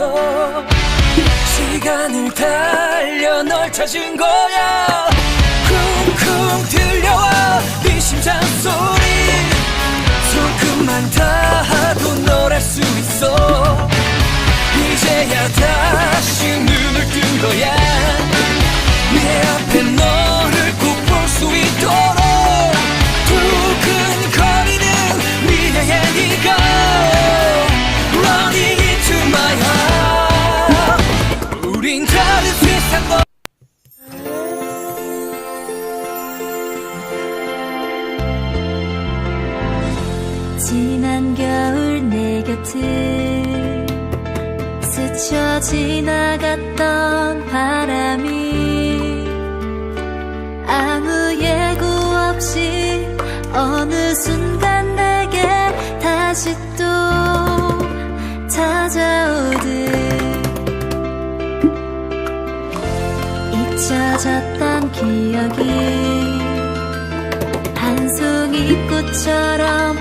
있어 시간을 달려 널 찾은 거야. 쿵쿵 들려와 네 심장 소리. 손끝만 닿아도 널 알 수 있어. 이제야 다시 눈을 뜬 거야 지난 겨울 내 곁을 스쳐 지나갔던 바람이 아무 예고 없이 어느 순간 내게 다시 또 찾아오듯 잊혀졌던 기억이 한 송이 꽃처럼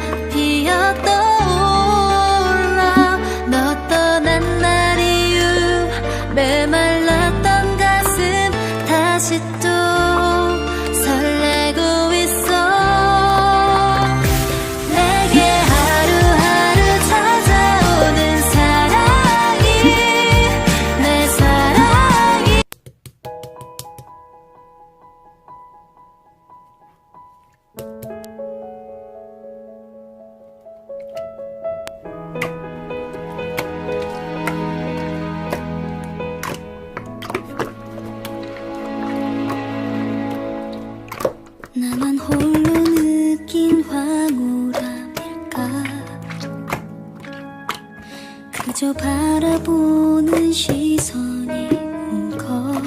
그저 바라보는 시선이 무거워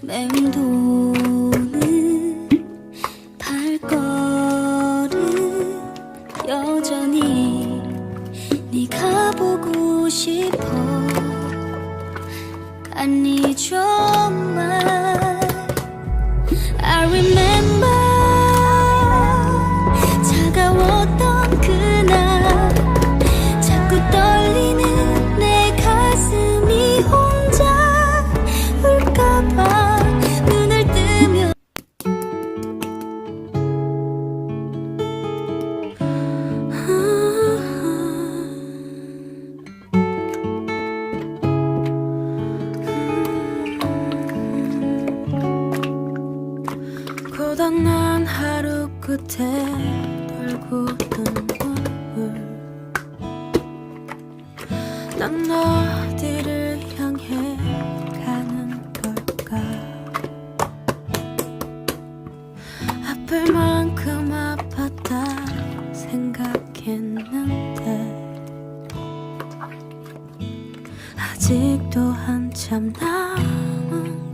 맴도는 발걸음. 여전히 네가 보고 싶어. 아니 정 고단한 하루 끝에 돌고는 눈물 난 어디를 향해 가는 걸까? 아플 만큼 아팠다 생각했는데 아직도 한참 남은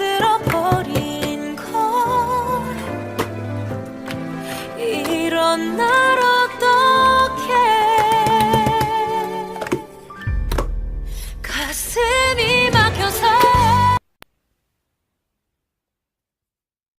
it